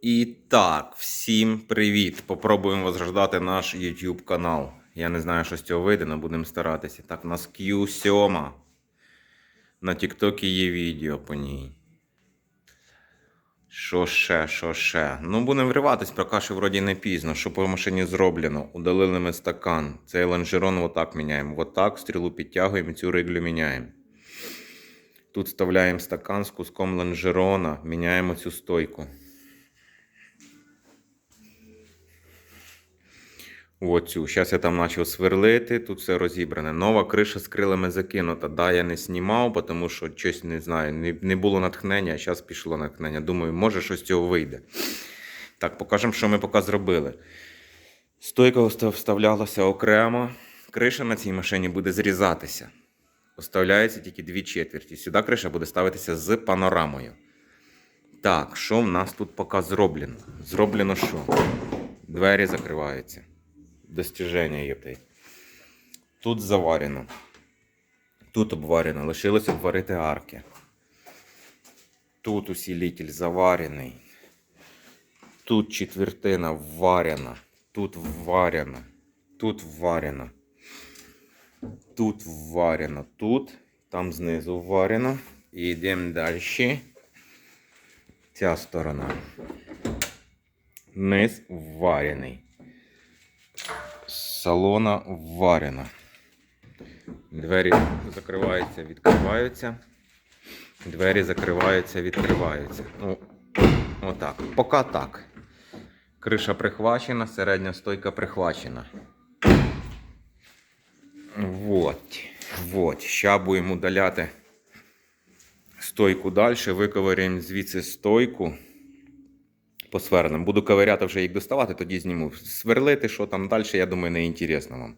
І так, всім привіт! Попробуємо возрождати наш YouTube канал. Я не знаю, що з цього вийде, але будемо старатися. Так, у нас Q7. На TikTok є відео по ній. Що ще, що ще? Ну, будемо вриватись, поки що вроді не пізно. Що по машині зроблено? Удалили ми стакан. Цей лонжерон отак міняємо. Отак стрілу підтягуємо цю риглю міняємо. Тут вставляємо стакан з куском лонжерона, міняємо цю стойку. Оцю. Зараз я там почав сверлити, тут все розібране. Нова криша з крилами закинута. Да, я не знімав, тому що щось не знаю, не, було натхнення, а зараз пішло натхнення. Думаю, може щось з цього вийде. Так, покажемо, що ми поки зробили. Стойка вставлялася окремо. Криша на цій машині буде зрізатися. Оставляється тільки дві четверті. Сюди криша буде ставитися з панорамою. Так, що в нас тут поки зроблено? Зроблено що? Двері закриваються. Достіження є те. Тут заварено. Тут обварено. Лишилось обварити арки. Тут усилитель заварений. Тут четвертина вварена. Тут вварена. Тут вварена. Тут вварено. Тут. Там знизу вварено. І йдемо далі. Ця сторона. Низ вварений. Салона вварено. Двері закриваються, відкриваються. Двері закриваються, відкриваються. Ну, отак. Поки так. Криша прихвачена, середня стойка прихвачена. Вот. Вот. Ща будемо удаляти стойку далі. Виковиряємо звідси стойку. Посвернемо. Буду ковиряти вже їх доставати, тоді зніму. Сверлити, що там далі, я думаю, не інтересно вам.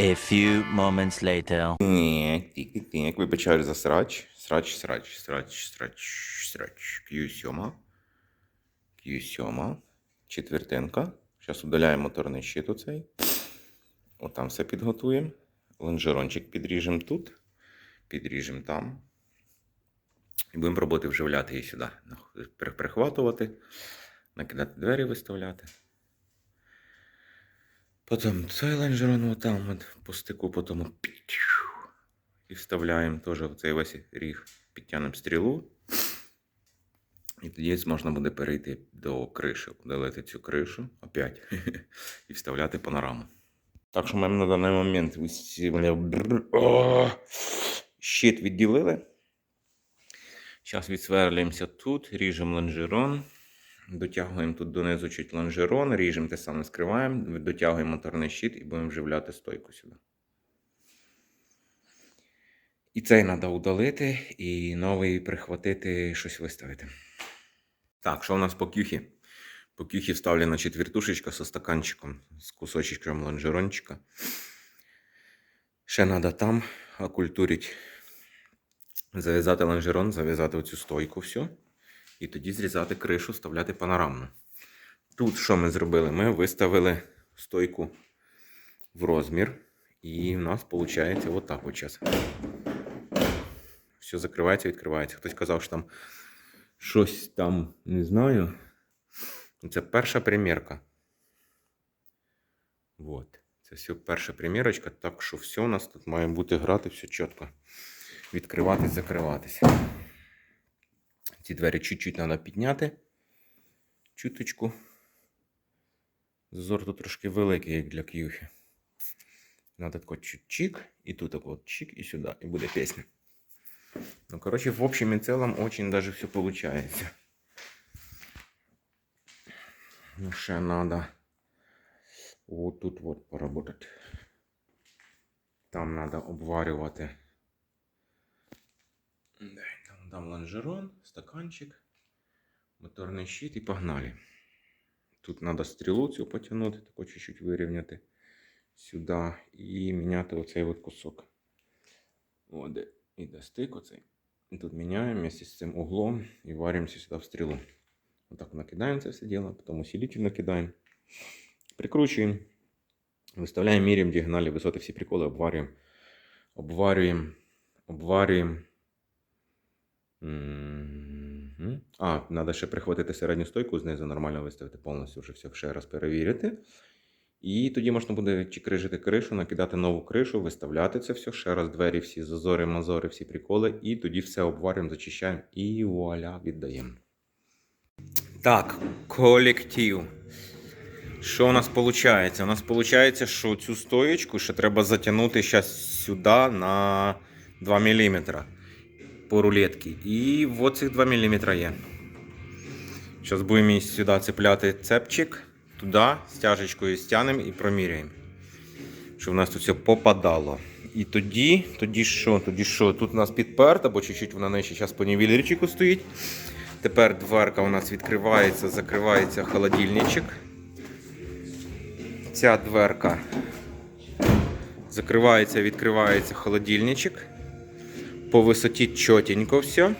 A few moments later. Так, вибачаю за срач. Срач, срач, срач, срач, срач. Q7. Q7. Четвертинка. Зараз удаляємо моторний щит оцей. Отам все підготуємо. Лонжерончик підріжемо тут. Підріжемо там. І будемо пробувати вживляти її сюди. Прихватувати. Накидати двері виставляти. Потім цей лонжерон отам от по стику, потім і вставляємо теж в цей весь ріг, підтягнемо стрілу. І тоді можна буде перейти до криші, удалити цю кришу опять і вставляти панораму. Так що маємо на даний момент щит відділили. Зараз відсверлюємося тут, ріжемо лонжерон. Дотягуємо тут донизу чуть лонжерон, ріжемо те саме скриваємо, дотягуємо моторний щит і будемо вживляти стойку сюди. І цей треба удалити, і новий прихватити, щось виставити. Так, що у нас по кюхі? По кюхі вставлена четвертушечка со стаканчиком, з кусочком лонжерончика. Ще треба там окультурити, зав'язати лонжерон, зав'язати оцю стойку всю. І тоді зрізати кришу, вставляти панорамну. Тут що ми зробили? Ми виставили стойку в розмір. І в нас виходить отак от зараз. Все закривається, відкривається. Хтось казав, що там щось там не знаю. Це перша примірка. Вот. Це все перша примірочка, так що все у нас тут має бути грати, все чітко. Відкриватись, закриватися. Ці двері чуть-чуть треба підняти. Чуточку. Зазор тут трошки великий, як для к'юхи. Надо тако чик-чик, і тут так от чик, і сюди, і буде пісня. Ну, короче, в общем и целом очень даже все получается. Ну, ще надо вот тут вот поработать. Там надо обварювати. Там, лонжерон, стаканчик, моторний щит і погнали. Тут треба стрілу цю потягнути, тако чуть-чуть вирівняти сюди і міняти оцей от кусок. О, де іде стик оцей. І Тут міняємо вместе з цим углом і варимося сюди в стрілу. Отак накидаємо це все діло, потім усилитель накидаємо. Прикручуємо. Виставляємо, міряємо діагоналі, висоти, всі приколи, обварюємо. Обварюємо. Обварюємо. Мгм. А, треба ще прихватити середню стойку знизу, нормально виставити повністю, вже все ще раз перевірити. І тоді можна буде чи крижити кришу, накидати нову кришу, виставляти це все, ще раз двері, всі зазори, мазори, всі приколи, і тоді все обварюємо, зачищаємо і вуаля, віддаємо. Так, колектив. Що у нас виходить? У нас виходить, що цю стоєчку ще треба затягнути сюди на 2 мм по рулетці. І от цих 2 мм є. Зараз будемо сюди цепляти цепчик, туди, стяжечкою стягнемо і проміряємо. Щоб у нас тут все попадало. І тоді, тоді що? Тоді що? Тут у нас підперта, бо чуть-чуть вона нижче зараз по нівелірчику стоїть. Тепер дверка у нас відкривається, закривається холодильничок. Ця дверка закривається, відкривається холодильничок. По висоті чотенько все.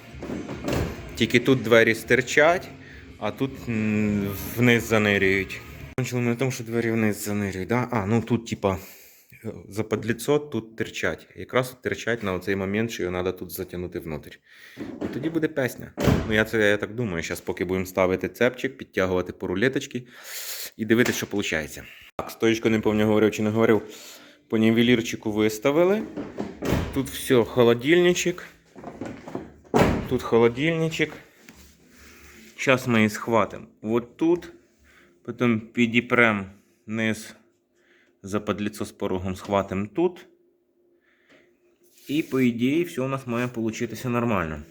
Тільки тут двері стирчать, а тут вниз занирюють. Кончили на тому, що двері вниз занирюють. Да? А, ну тут, типа, е, за подліцо тут терчать. Якраз терчать на цей момент, що його треба тут затягнути внутрь. І тоді буде песня. Ну, я це я так думаю. Зараз, поки будемо ставити цепчик, підтягувати по рулеточки і дивитися, що виходить. Так, стоїчку не пам'ятаю, говорив чи не говорив. По нівелірчику виставили. Тут все, холодильничок. Тут холодильничок. Зараз ми її схватимо. Вот тут. Потім підіпрем низ за подліцо з порогом схватимо тут. І, по ідеї, все у нас має получитися нормально.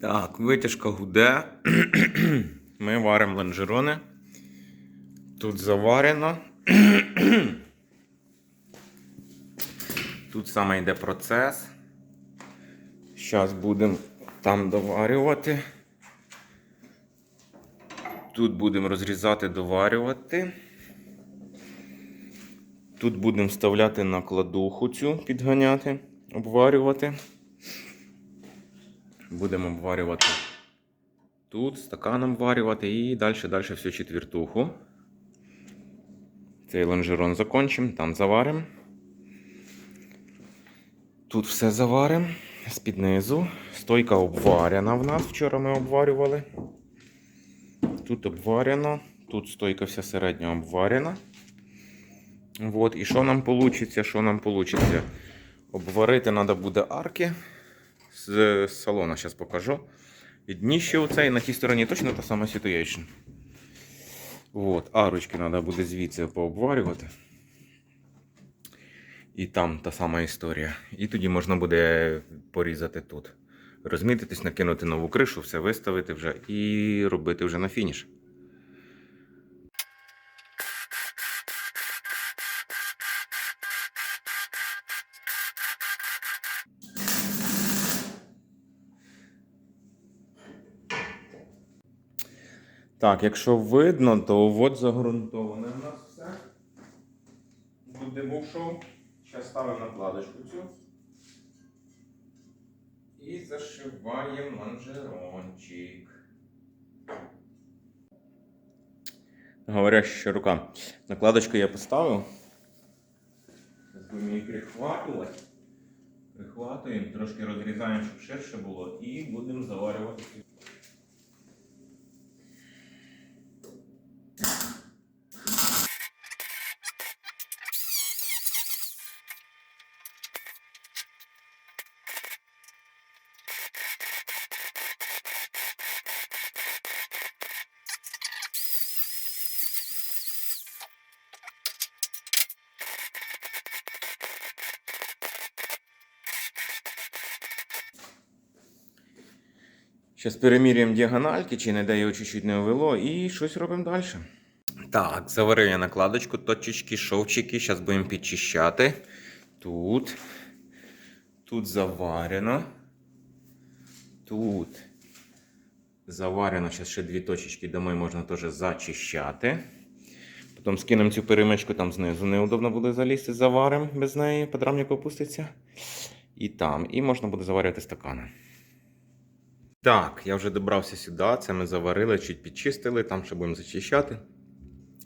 Так, витяжка гуде. Ми варимо лонжерони. Тут заварено. Тут саме йде процес. Зараз будемо там доварювати. Тут будемо розрізати, доварювати. Тут будемо вставляти накладуху цю, підганяти, обварювати. Будемо обварювати тут, стаканом варювати і далі, далі всю четвертуху. Цей лонжерон закончимо, там заваримо. Тут все заваримо з-під низу. Стойка обварена в нас. Вчора ми обварювали. Тут обварено, тут стойка вся середня обварена. Вот. І що нам вийде? Що нам вийде? Обварити треба буде арки з салону, зараз покажу. І дніще оце, і на тій стороні точно та сама situation. Вот. Арочки треба буде звідси пообварювати. І там та сама історія. І тоді можна буде порізати тут. Розмітитись, накинути нову кришу, все виставити вже і робити вже на фініш. Так, якщо видно, то от загрунтоване в нас все. Буде був шоу. Зараз ставимо накладочку цю. І зашиваємо манжерончик. Говоряща рука. Накладочку я поставив. Зараз будемо її прихватувати. Прихватуємо, трошки розрізаємо, щоб ширше було, і будемо заварювати. Зараз переміряємо діагональки, чи не де його чуть-чуть не овело, і щось робимо далі. Так, заварив я накладочку, точечки, шовчики. Зараз будемо підчищати. Тут. Тут заварено. Тут. Заварено, зараз ще дві точечки домой можна теж зачищати. Потім скинемо цю перемичку там знизу. Неудобно буде залізти, заваримо без неї, подрамник опуститься. І там. І можна буде заварювати стакани. Так, я вже добрався сюди. Це ми заварили, чуть підчистили, там ще будемо зачищати.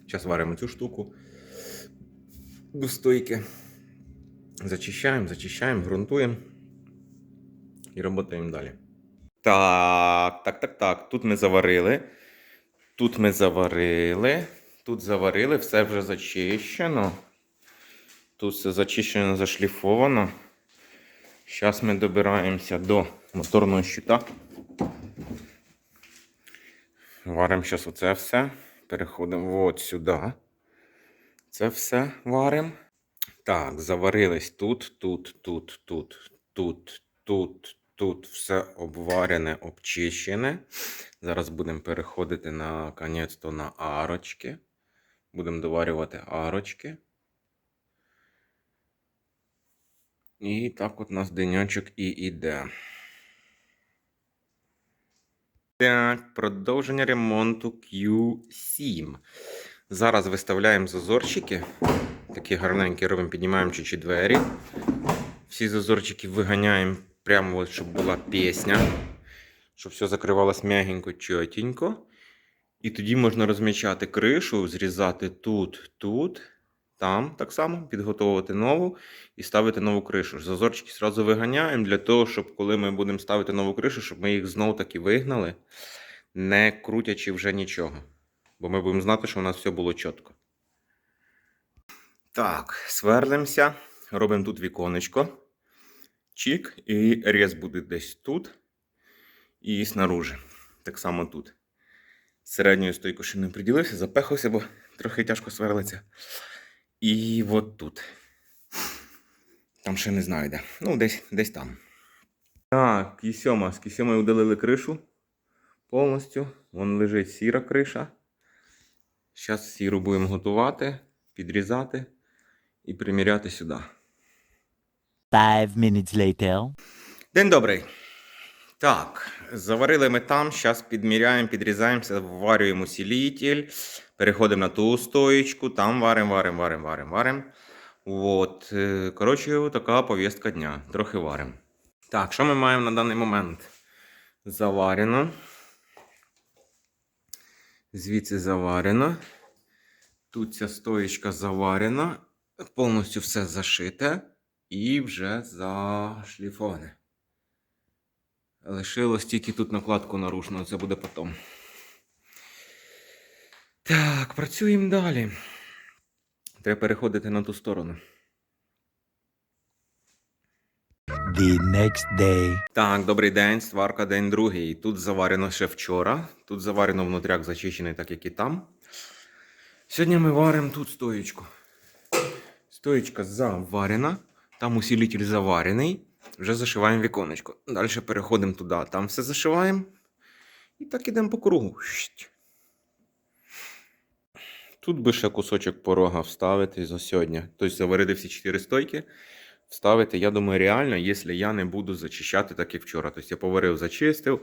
Зараз варимо цю штуку до стойки. Зачищаємо, зачищаємо, ґрунтуємо і працюємо далі. Так, так, так, так. Тут ми заварили. Тут ми заварили. Тут заварили, все вже зачищено. Тут все зачищено, зашліфовано. Зараз ми добираємося до моторного щита. Варимо зараз оце все. Переходимо от сюди. Це все варимо. Так, заварились тут, тут, тут, тут, тут, тут, тут. Все обварене, обчищене. Зараз будемо переходити наконець-то на арочки. Будемо доварювати арочки. І так от у нас денечок і іде. Так, продовження ремонту Q7. Зараз виставляємо зазорчики. Такі гарненькі робимо, піднімаємо чуть-чуть двері. Всі зазорчики виганяємо прямо, от, щоб була пісня. Щоб все закривалось м'ягенько, чотенько. І тоді можна розмічати кришу, зрізати тут, тут, там так само, підготовувати нову і ставити нову кришу. Зазорчики одразу виганяємо для того, щоб коли ми будемо ставити нову кришу, щоб ми їх знов таки вигнали, не крутячи вже нічого. Бо ми будемо знати, що у нас все було чітко. Так, сверлимося, робимо тут віконечко. Чік, і рез буде десь тут і снаружи. Так само тут. Середньою стойку ще не приділився, запехався, бо трохи тяжко сверлиться. І от тут. Там ще не знаю де. Ну, десь, десь там. Так, кісьома. З кісьомою удалили кришу повністю. Вон лежить сіра криша. Зараз сіру будемо готувати, підрізати і приміряти сюди. Five minutes later. День добрий. Так, заварили ми там, зараз підміряємо, підрізаємося, варюємо сілітель, переходимо на ту стоєчку, там варимо, варимо, варимо, варимо, варимо. От, е, коротше, така повістка дня. Трохи варимо. Так, що ми маємо на даний момент? Заварено. Звідси заварено. Тут ця стоєчка заварена. Повністю все зашите і вже зашліфоване. Лишилось тільки тут накладку наружну, це буде потім. Так, працюємо далі. Треба переходити на ту сторону. The next day. Так, добрий день, сварка день другий. Тут заварено ще вчора. Тут заварено внутряк зачищений, так як і там. Сьогодні ми варимо тут стоєчку. Стоєчка заварена. Там усилитель заварений. Вже зашиваємо віконечко. Далі переходимо туди. Там все зашиваємо. І так ідемо по кругу. Тут би ще кусочок порога вставити за сьогодні. Тобто заварити всі чотири стойки. Вставити, я думаю, реально, якщо я не буду зачищати, так як вчора. Тобто я поварив, зачистив,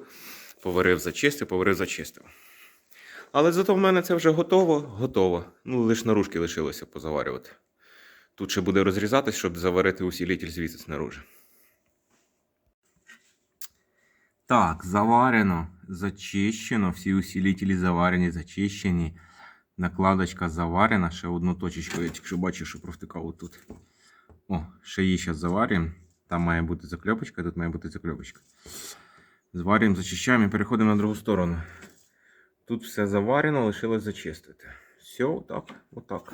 поварив, зачистив, поварив, зачистив. Але зато в мене це вже готово, готово. Ну, лише наружки лишилося позаварювати. Тут ще буде розрізатись, щоб заварити усілитель звідси снаружи. Так, заварено, зачищено. Всі усілителі заварені, зачищені. Накладочка заварена. Ще одну точечку, я тільки бачив, що провтикав отут. О, ще її зараз заварюємо. Там має бути закльопочка, тут має бути закльопочка. Зварюємо, зачищаємо і переходимо на другу сторону. Тут все заварено, лишилось зачистити. Все, отак, отак.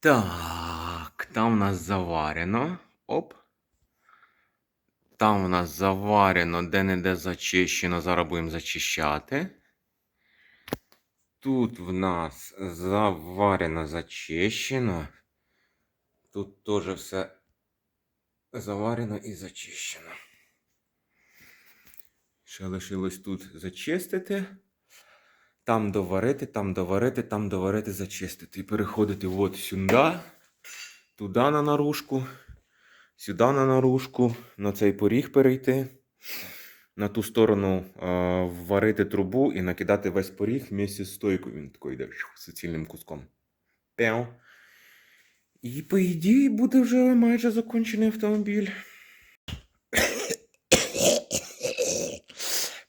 Так, там у нас заварено. Оп. Там у нас заварено, де-не-де зачищено. Зараз будемо зачищати. Тут в нас заварено, зачищено. Тут теж все заварено і зачищено. Ще лишилось тут зачистити. Там доварити, там доварити, там доварити, зачистити. І переходити от сюди, туди на наружку, сюди на наружку, на цей поріг перейти. На ту сторону е, варити трубу і накидати весь поріг вместе з стойкою. Він такий йде суцільним куском. Пяу. І, по ідеї, буде вже майже закончений автомобіль.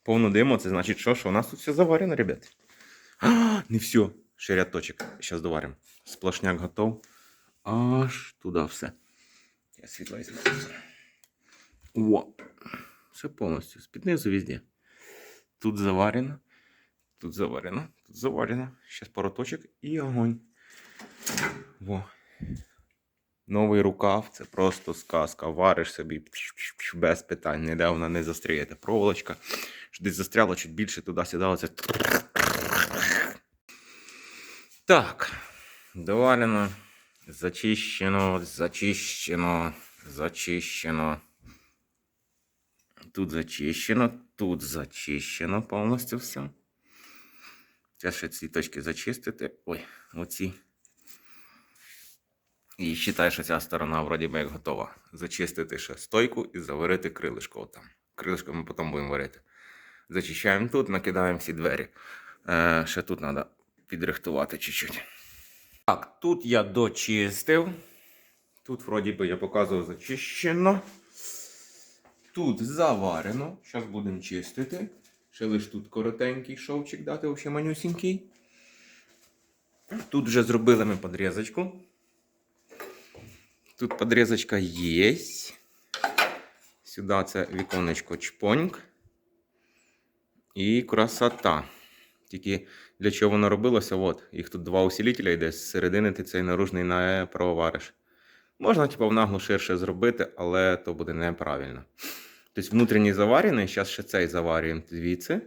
Повно диму, це значить, що, що у нас тут все заварено, ребят. А, не все. Ще ряд точок. Зараз доваримо. Сплошняк готов. Аж туди все. Я світло візьму. О, все повністю. З-під низу везде. Тут заварено. Тут заварено. Тут заварено. Зараз пару точок і огонь. Во. Новий рукав це просто сказка. Вариш собі без питань. Ніде вона не застряє. Та проволочка. Що десь застряло чуть більше туди-сюди. Оце. Так. Доварено. Зачищено, зачищено, зачищено. Тут зачищено, тут зачищено повністю все. Зараз ще ці точки зачистити. Ой, оці. І вважаю, що ця сторона вроді би як готова. Зачистити ще стойку і заварити крилишко отам. Крилишко ми потім будемо варити. Зачищаємо тут, накидаємо всі двері. Е, ще тут треба підрихтувати чуть-чуть. Так, тут я дочистив. Тут, вроді би, я показував зачищено. Тут заварено. Зараз будемо чистити. Ще лиш тут коротенький шовчик дати, взагалі манюсінький. Тут вже зробили ми подрізочку. Тут подрізочка є. Сюди це віконечко чпоньк. І красота. Тільки для чого воно робилося? От, їх тут два усилителя йде, з середини ти цей наружний не провариш. Можна, типу, в наглу ширше зробити, але то буде неправильно. Тобто внутрішній заварений, зараз ще цей заварюємо звідси.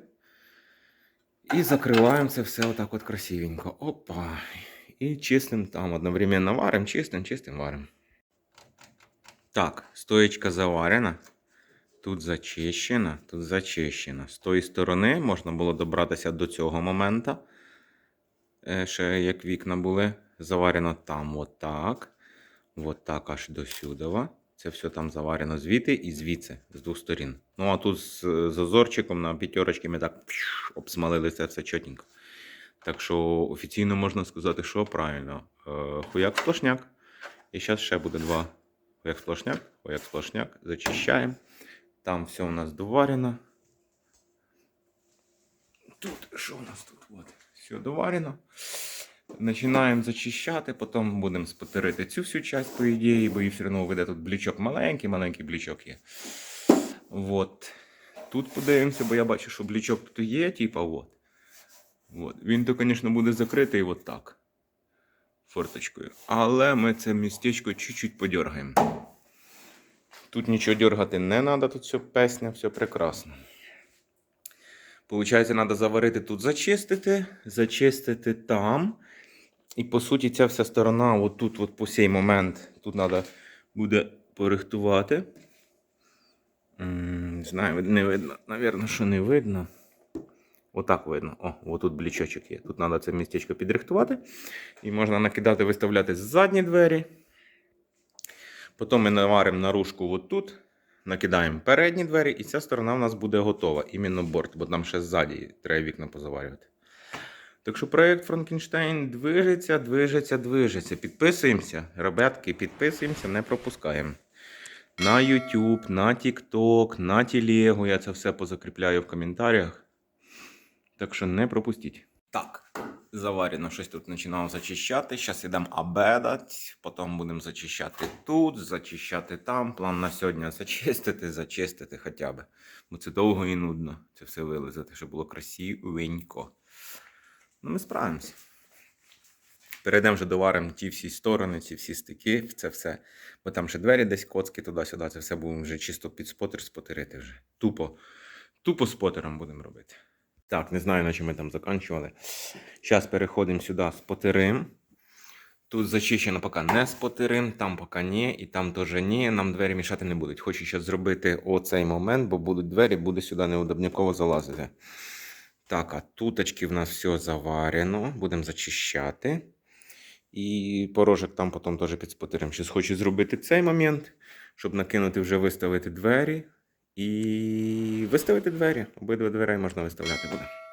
І закриваємо це все отак от красивенько. Опа. І чистим там одновременно варимо, чистим, чистим варимо. Так, стоєчка заварена. Тут зачищена, тут зачищена. З тої сторони можна було добратися до цього моменту. Е, Ще як вікна були. Заварено там отак. Отак аж до сюди. Це все там заварено звідти і звідси, з двох сторін. Ну а тут з з зазорчиком на п'ятерочки ми так пш, обсмалили це все чотенько. Так що офіційно можна сказати, що правильно. Е, Хуяк сплошняк. І зараз ще буде два. Хуяк сплошняк, хуяк сплошняк. Зачищаємо. Там все у нас доварено. Тут, що у нас тут? От, все доварено. Починаємо зачищати, потім будемо спотерити цю всю часть, по ідеї, бо і все одно вийде тут блічок маленький, маленький блічок є. От. Тут подивимося, бо я бачу, що блічок тут є, типа от. От. Він то, звісно, буде закритий от так. Форточкою. Але ми це містечко чуть-чуть подергаємо. Тут нічого дергати не треба, тут все песня, все прекрасно. Получається, треба заварити тут, зачистити, зачистити там. І по суті, ця вся сторона, отут, от по цей момент, тут треба буде порихтувати. Не знаю, не видно. Навірно, що не видно. Отак видно. О, отут блічочок є. Тут треба це містечко підрихтувати. І можна накидати, виставляти задні двері. Потім ми наваримо наружку отут, накидаємо передні двері, і ця сторона в нас буде готова. Іменно борт, бо там ще ззаді треба вікна позаварювати. Так що проєкт Франкенштейн движеться, движеться, движеться. Підписуємося, ребятки, підписуємося, не пропускаємо. На YouTube, на TikTok, на Телегу. Я це все позакріпляю в коментарях. Так що не пропустіть. Так, заварено щось тут починав зачищати. Зараз йдемо обедати, потім будемо зачищати тут, зачищати там. План на сьогодні зачистити, зачистити хоча б. Бо це довго і нудно. Це все вилизати, щоб було красивенько. Ну, ми справимося. Перейдемо вже доваримо ті всі сторони, ці всі стики, це все. Бо там ще двері десь коцки туди-сюди. Це все будемо вже чисто під спотер спотерити вже. Тупо, тупо спотером будемо робити. Так, не знаю, на чому ми там закінчували. Зараз переходимо сюди з потерим. Тут зачищено поки не з потерим, там поки ні, і там теж ні. Нам двері мішати не будуть. Хочу зараз зробити оцей момент, бо будуть двері, буде сюди неудобняково залазити. Так, а туточки в нас все заварено. Будемо зачищати. І порожок там потім теж під Щось хочу зробити цей момент, щоб накинути вже виставити двері. І виставити двері. Обидва дверей можна виставляти буде.